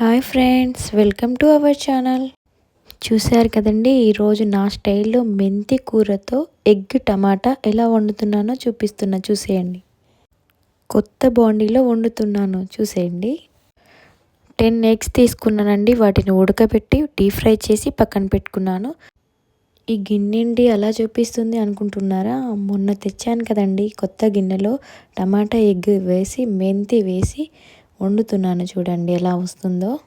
Hi friends welcome to our channel. చూశారు కదండి ఈరోజు నా స్టైల్లో మెంతి కూరతో ఎగ్ టమాటా ఎలా వండుతున్నానో చూపిస్తున్నా చూసేయండి. కొత్త బాండీలో వండుతున్నాను చూసేయండి. టెన్ ఎగ్స్ తీసుకున్నానండి వాటిని ఉడకబెట్టి డీప్ ఫ్రై చేసి పక్కన పెట్టుకున్నాను. ఈ గిన్నెండి అలా చూపిస్తుంది అనుకుంటున్నారా? మొన్న తెచ్చాను కదండి కొత్త గిన్నెలో టమాటా ఎగ్ వేసి మెంతి వేసి వండుతున్నాను చూడండి ఎలా వస్తుందో.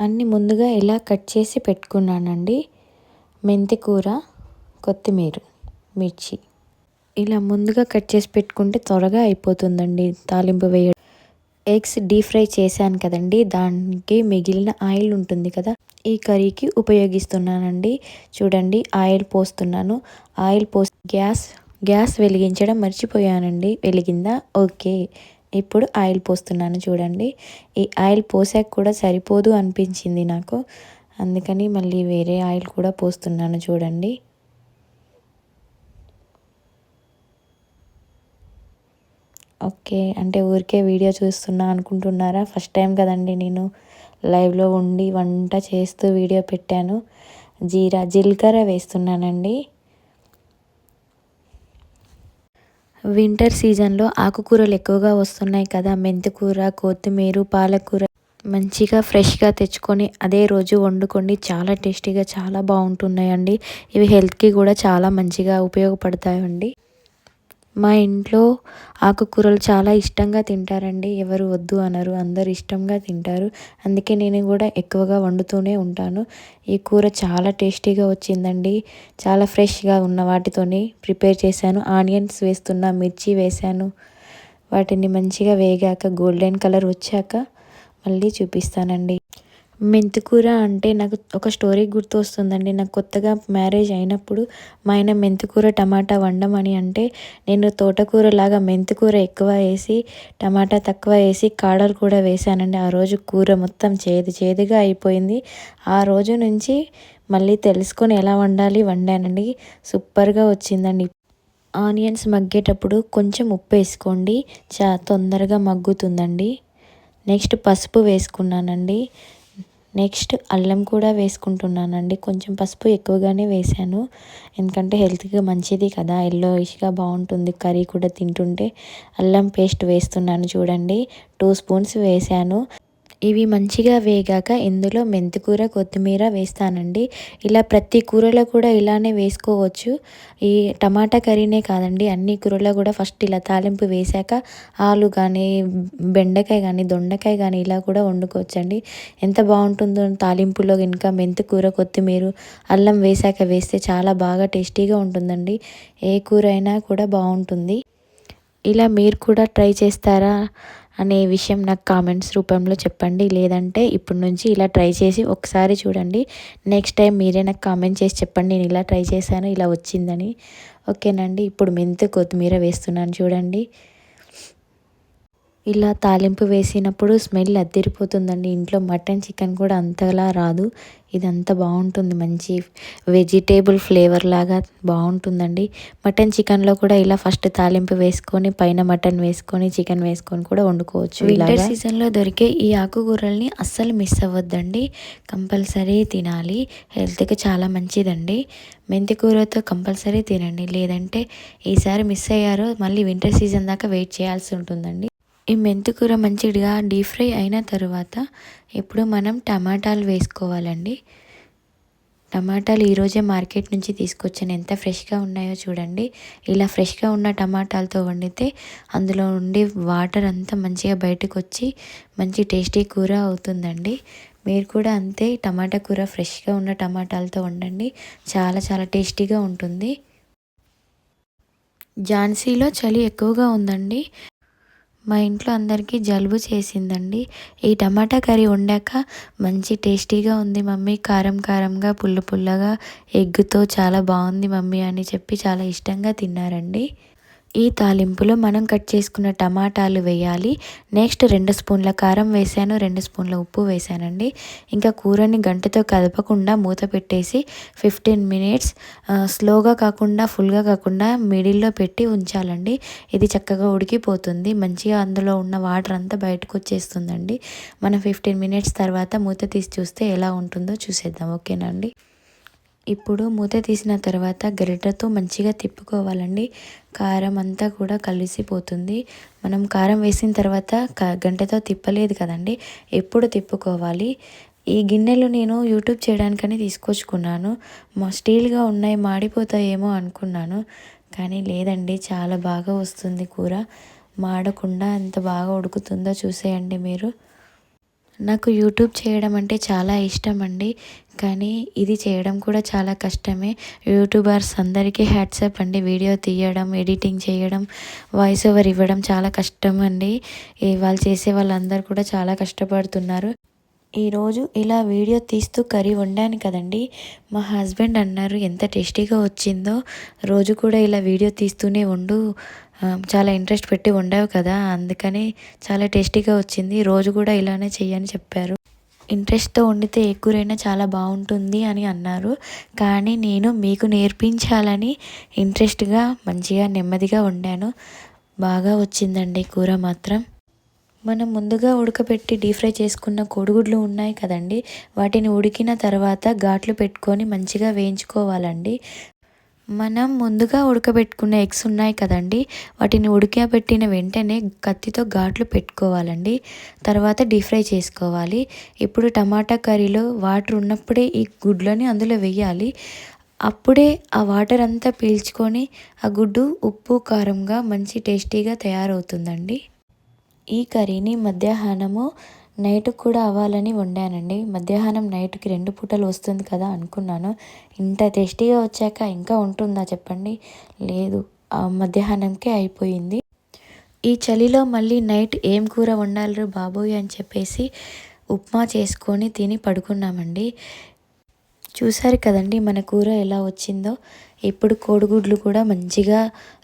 అన్నీ ముందుగా ఇలా కట్ చేసి పెట్టుకున్నానండి. మెంతి కూర కొత్తిమీర మిర్చి. ఇలా ముందుగా కట్ చేసి పెట్టుకుంటే త్వరగా అయిపోతుందండి తాలింపు వేయడం. ఎగ్స్ డీప్ ఫ్రై చేశాను కదండి దానికి మిగిలిన ఆయిల్ ఉంటుంది కదా ఈ కర్రీకి ఉపయోగిస్తున్నానండి. చూడండి ఆయిల్ పోస్తున్నాను. ఆయిల్ పోసి గ్యాస్ గ్యాస్ వెలిగించడం మర్చిపోయానండి. వెలిగిందా? ఓకే. ఇప్పుడు ఆయిల్ పోస్తున్నాను చూడండి. ఈ ఆయిల్ పోసాక కూడా సరిపోదు అనిపించింది నాకు. అందుకని మళ్ళీ వేరే ఆయిల్ కూడా పోస్తున్నాను చూడండి. ఓకే అంటే ఊరికే వీడియో చూస్తున్నా అనుకుంటున్నారా? ఫస్ట్ టైం కదండి నేను లైవ్లో ఉండి వంట చేస్తూ వీడియో పెట్టాను. జీరా జీలకర్ర వేస్తున్నానండి. వింటర్ సీజన్లో ఆకుకూరలు ఎక్కువగా వస్తున్నాయి కదా. మెంతికూర కొత్తిమీర పాలకూర మంచిగా ఫ్రెష్గా తెచ్చుకొని అదే రోజు వండుకోండి. చాలా టేస్టీగా చాలా బాగుంటున్నాయండి. ఇవి హెల్త్కి కూడా చాలా మంచిగా ఉపయోగపడతాయండి. మా ఇంట్లో ఆకుకూరలు చాలా ఇష్టంగా తింటారండి. ఎవరు వద్దు అనరు. అందరు ఇష్టంగా తింటారు. అందుకే నేను కూడా ఎక్కువగా వండుతూనే ఉంటాను. ఈ కూర చాలా టేస్టీగా వచ్చిందండి. చాలా ఫ్రెష్గా ఉన్న వాటితోని ప్రిపేర్ చేశాను. ఆనియన్స్ వేస్తున్నా మిర్చి వేశాను. వాటిని మంచిగా వేగాక గోల్డెన్ కలర్ వచ్చాక మళ్ళీ చూపిస్తానండి. మెంతికూర అంటే నాకు ఒక స్టోరీ గుర్తు వస్తుందండి నాకు కొత్తగా మ్యారేజ్ అయినప్పుడు మా ఆయన మెంతికూర టమాటా వండమని అంటే నేను తోటకూర లాగా మెంతికూర ఎక్కువ వేసి టమాటా తక్కువ వేసి కాడలు కూడా వేసానండి ఆ రోజు కూర మొత్తం చేదు చేదుగా అయిపోయింది. ఆ రోజు నుంచి మళ్ళీ తెలుసుకొని ఎలా వండాలి వండానండి. సూపర్గా వచ్చిందండి. ఆనియన్స్ మగ్గేటప్పుడు కొంచెం ఉప్పు వేసుకోండి. చా తొందరగా మగ్గుతుందండి. నెక్స్ట్ పసుపు వేసుకున్నానండి. నెక్స్ట్ అల్లం కూడా వేసుకుంటున్నానండి. కొంచెం పసుపు ఎక్కువగానే వేసాను ఎందుకంటే హెల్త్కి మంచిది కదా ఎల్లోయిష్గా బాగుంటుంది. కర్రీ కూడా తింటుంటే అల్లం పేస్ట్ వేస్తున్నాను చూడండి. టూ స్పూన్స్ వేసాను ఇవి మంచిగా వేగాక ఇందులో మెంతికూర కొత్తిమీర వేస్తానండి. ఇలా ప్రతి కూరలో కూడా ఇలానే వేసుకోవచ్చు. ఈ టమాటా కర్రీనే కాదండి అన్ని కూరలో కూడా ఫస్ట్ ఇలా తాలింపు వేశాక ఆలు కానీ బెండకాయ కానీ దొండకాయ కానీ ఇలా కూడా వండుకోవచ్చండి. ఎంత బాగుంటుందో తాలింపులో ఇంకా మెంతికూర కొత్తిమీర అల్లం వేశాక వేస్తే చాలా బాగా టేస్టీగా ఉంటుందండి. ఏ కూర అయినా కూడా బాగుంటుంది. ఇలా మీరు కూడా ట్రై చేస్తారా? అనే విషయం నాకు కామెంట్స్ రూపంలో చెప్పండి. లేదంటే ఇప్పటి నుంచి ఇలా ట్రై చేసి ఒకసారి చూడండి. నెక్స్ట్ టైం మీరే నాకు కామెంట్ చేసి చెప్పండి. నేను ఇలా ట్రై చేశాను ఇలా వచ్చిందని. ఓకేనండి. ఇప్పుడు మెంతి కొత్తిమీర వేస్తున్నాను చూడండి. ఇలా తాలింపు వేసినప్పుడు స్మెల్ అద్దరిపోతుందండి. ఇంట్లో మటన్ చికెన్ కూడా అంతలా రాదు. ఇదంతా బాగుంటుంది. మంచి వెజిటేబుల్ ఫ్లేవర్ లాగా బాగుంటుందండి. మటన్ చికెన్లో కూడా ఇలా ఫస్ట్ తాలింపు వేసుకొని పైన మటన్ వేసుకొని చికెన్ వేసుకొని కూడా వండుకోవచ్చు వింటర్ సీజన్లో దొరికే ఈ ఆకుకూరల్ని అస్సలు మిస్ అవ్వద్దండి. కంపల్సరీ తినాలి. హెల్త్కి చాలా మంచిదండి. మెంతి కూరతో కంపల్సరీ తినండి. లేదంటే ఈసారి మిస్ అయ్యారో మళ్ళీ వింటర్ సీజన్ దాకా వెయిట్ చేయాల్సి ఉంటుందండి. ఈ మెంతికూర మంచిగా డీప్ ఫ్రై అయిన తర్వాత ఇప్పుడు మనం టమాటాలు వేసుకోవాలండి. టమాటాలు ఈరోజే మార్కెట్ నుంచి తీసుకొచ్చాను. ఎంత ఫ్రెష్గా ఉన్నాయో చూడండి. ఇలా ఫ్రెష్గా ఉన్న టమాటాలతో వండితే అందులో ఉండి వాటర్ అంతా మంచిగా బయటకు వచ్చి మంచి టేస్టీ కూర అవుతుందండి. మీరు కూడా అంతే టమాటా కూర ఫ్రెష్గా ఉన్న టమాటాలతో వండండి. చాలా చాలా టేస్టీగా ఉంటుంది. ఝాన్సీలో చలి ఎక్కువగా ఉందండి. మా ఇంట్లో అందరికీ జలుబు చేసిందండి. ఈ టమాటా కర్రీ వండాక మంచి టేస్టీగా ఉంది మమ్మీ. కారం కారంగా పుల్ల పుల్లగా ఎగ్గుతో చాలా బాగుంది మమ్మీ అని చెప్పి చాలా ఇష్టంగా తిన్నారండి. ఈ తాలింపులో మనం కట్ చేసుకున్న టమాటాలు వేయాలి. నెక్స్ట్ రెండు స్పూన్ల కారం వేసాను రెండు స్పూన్ల ఉప్పు వేసానండి. ఇంకా కూరని గంటతో కదపకుండా మూత పెట్టేసి ఫిఫ్టీన్ మినిట్స్ స్లోగా కాకుండా ఫుల్గా కాకుండా మిడిల్లో పెట్టి ఉంచాలండి. ఇది చక్కగా ఉడికిపోతుంది. మంచిగా అందులో ఉన్న వాటర్ అంతా బయటకు వచ్చేస్తుందండి. మనం ఫిఫ్టీన్ మినిట్స్ తర్వాత మూత తీసి చూస్తే ఎలా ఉంటుందో చూసేద్దాం. ఓకేనండి ఇప్పుడు మూత తీసిన తర్వాత గరిటెతో మంచిగా తిప్పుకోవాలండి. కారం అంతా కూడా కలిసిపోతుంది. మనం కారం వేసిన తర్వాత గంటతో తిప్పలేదు కదండి. ఎప్పుడు తిప్పుకోవాలి? ఈ గిన్నెలు నేను యూట్యూబ్ చేయడానికని తీసుకొచ్చుకున్నాను. మా స్టీల్గా ఉన్నాయి మాడిపోతాయేమో అనుకున్నాను. కానీ లేదండి చాలా బాగా వస్తుంది కూర. మాడకుండా ఎంత బాగా ఉడుకుతుందో చూసేయండి మీరు. నాకు యూట్యూబ్ చేయడం అంటే చాలా ఇష్టం అండి కానీ ఇది చేయడం కూడా చాలా కష్టమే. యూట్యూబర్స్ అందరికీ హ్యాట్సప్ అండి. వీడియో తీయడం ఎడిటింగ్ చేయడం వాయిస్ ఓవర్ ఇవ్వడం చాలా కష్టం అండి వాళ్ళు చేసే వాళ్ళందరూ కూడా చాలా కష్టపడుతున్నారు. ఈరోజు ఇలా వీడియో తీస్తూ కర్రీ వండాను కదండి. మా హస్బెండ్ అన్నారు ఎంత టేస్టీగా వచ్చిందో. రోజు కూడా ఇలా వీడియో తీస్తూనే వండు చాలా ఇంట్రెస్ట్ పెట్టి వండావు కదా అందుకని చాలా టేస్టీగా వచ్చింది. రోజు కూడా ఇలానే చెయ్యని చెప్పారు. ఇంట్రెస్ట్తో వండితే ఏ కూరైనా చాలా బాగుంటుంది అని అన్నారు. కానీ నేను మీకు నేర్పించాలని ఇంట్రెస్ట్గా మంచిగా నెమ్మదిగా వండాను. బాగా వచ్చిందండి కూర మాత్రం. మనం ముందుగా ఉడకబెట్టి డీప్ ఫ్రై చేసుకున్న కోడిగుడ్లు ఉన్నాయి కదండి వాటిని ఉడికిన తర్వాత ఘాట్లు పెట్టుకొని మంచిగా వేయించుకోవాలండి. మనం ముందుగా ఉడకబెట్టుకున్న ఎగ్స్ ఉన్నాయి కదండి వాటిని ఉడకబెట్టిన వెంటనే కత్తితో ఘాట్లు పెట్టుకోవాలండి. తర్వాత డీప్ ఫ్రై చేసుకోవాలి. ఇప్పుడు టమాటా కర్రీలో వాటర్ ఉన్నప్పుడే ఈ గుడ్లని అందులో వేయాలి. అప్పుడే ఆ వాటర్ అంతా పీల్చుకొని ఆ గుడ్డు ఉప్పు కారంగా మంచి టేస్టీగా తయారవుతుందండి. ఈ కర్రీని మధ్యాహ్నము నైట్ కూడా అవ్వాలని వండానండి. మధ్యాహ్నం నైట్కి రెండు పూటలు వస్తుంది కదా అనుకున్నాను. ఇంత టేస్టీగా వచ్చాక ఇంకా ఉంటుందా చెప్పండి? లేదు మధ్యాహ్నంకే అయిపోయింది. ఈ చలిలో మళ్ళీ నైట్ ఏం కూర వండాలరు బాబోయ్ అని చెప్పేసి ఉప్మా చేసుకొని తిని పడుకున్నామండి. చూసారు కదండి మన కూర ఎలా వచ్చిందో. ఇప్పుడు కోడిగుడ్లు కూడా మంచిగా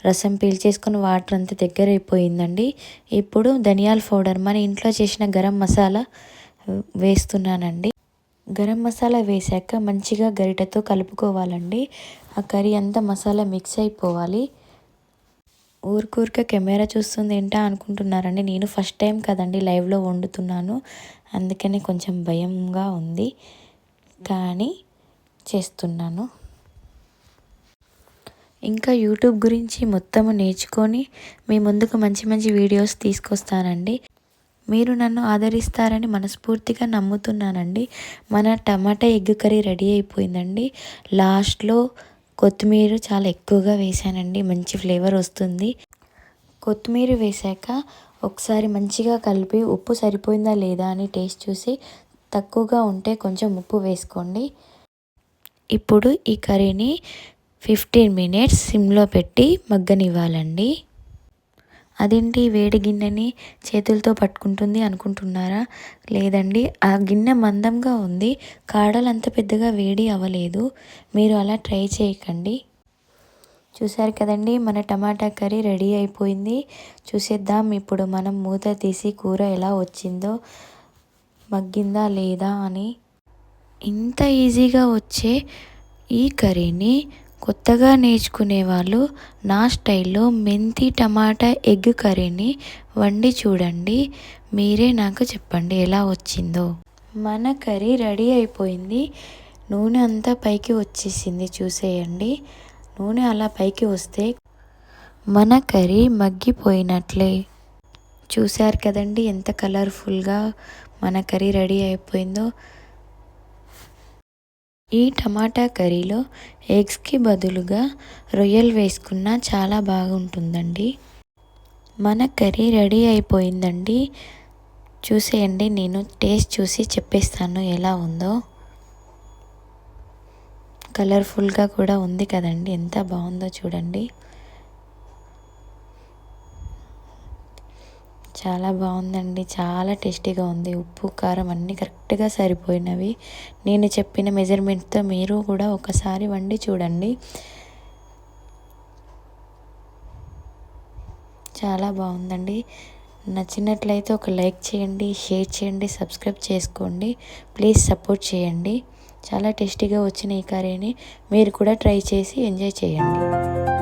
రసం పీల్చేసుకొని వాటర్ అంతా దగ్గర అయిపోయిందండి ఇప్పుడు ధనియాల పౌడర్ మన ఇంట్లో చేసిన గరం మసాలా వేస్తున్నానండి. గరం మసాలా వేసాక మంచిగా గరిటతో కలుపుకోవాలండి. ఆ కర్రీ అంతా మసాలా మిక్స్ అయిపోవాలి. ఊరికూరిక కెమెరా చూస్తుంది ఏంటా అనుకుంటున్నారండి. నేను ఫస్ట్ టైం కదండి లైవ్లో వండుతున్నాను. అందుకనే కొంచెం భయంగా ఉంది. కానీ చేస్తున్నాను. ఇంకా యూట్యూబ్ గురించి మొత్తము నేర్చుకొని మీ ముందుకు మంచి మంచి వీడియోస్ తీసుకొస్తానండి. మీరు నన్ను ఆదరిస్తారని మనస్ఫూర్తిగా నమ్ముతున్నానండి. మన టమాటా ఎగ్ కర్రీ రెడీ అయిపోయిందండి. లాస్ట్లో కొత్తిమీర చాలా ఎక్కువగా వేసానండి మంచి ఫ్లేవర్ వస్తుంది. కొత్తిమీర వేసాక ఒకసారి మంచిగా కలిపి ఉప్పు సరిపోయిందా లేదా అని టేస్ట్ చూసి తక్కువగా ఉంటే కొంచెం ఉప్పు వేసుకోండి. ఇప్పుడు ఈ కర్రీని ఫిఫ్టీన్ మినిట్స్ సిమ్లో పెట్టి మగ్గనివ్వాలండి. అదేంటి వేడి గిన్నెని చేతులతో పట్టుకుంటుంది అనుకుంటున్నారా? లేదండి ఆ గిన్నె మందంగా ఉంది కాడలు అంత పెద్దగా వేడి అవ్వలేదు మీరు అలా ట్రై చేయకండి. చూసారు కదండి మన టమాటా కర్రీ రెడీ అయిపోయింది. చూసేద్దాం ఇప్పుడు మనం మూత తీసి కూర ఎలా వచ్చిందో మగ్గిందా లేదా అని. ఇంత ఈజీగా వచ్చే ఈ కర్రీని కొత్తగా నేర్చుకునే వాళ్ళు నా స్టైల్లో మెంతి టమాటా ఎగ్ కర్రీని వండి చూడండి. మీరే నాకు చెప్పండి ఎలా వచ్చిందో. మన కర్రీ రెడీ అయిపోయింది. నూనె అంతా పైకి వచ్చేసింది చూసేయండి. నూనె అలా పైకి వస్తే మన కర్రీ మగ్గిపోయినట్లే. చూశారు కదండి ఎంత కలర్ఫుల్గా మన కర్రీ రెడీ అయిపోయిందో. ఈ టమాటా కర్రీలో ఎగ్స్కి బదులుగా రొయ్యలు వేసుకున్న చాలా బాగుంటుందండి. మన కర్రీ రెడీ అయిపోయిందండి. చూసేయండి నేను టేస్ట్ చూసి చెప్పేస్తాను ఎలా ఉందో. కలర్ఫుల్గా కూడా ఉంది కదండి ఎంత బాగుందో చూడండి. చాలా బాగుందండి. చాలా టేస్టీగా ఉంది. ఉప్పు కారం అన్నీ కరెక్ట్గా సరిపోయినవి. నేను చెప్పిన మెజర్మెంట్తో మీరు కూడా ఒకసారి వండి చూడండి. చాలా బాగుందండి. నచ్చినట్లయితే ఒక లైక్ చేయండి షేర్ చేయండి సబ్స్క్రైబ్ చేసుకోండి. ప్లీజ్ సపోర్ట్ చేయండి. చాలా టేస్టీగా వచ్చిన ఈ కర్రీని మీరు కూడా ట్రై చేసి ఎంజాయ్ చేయండి.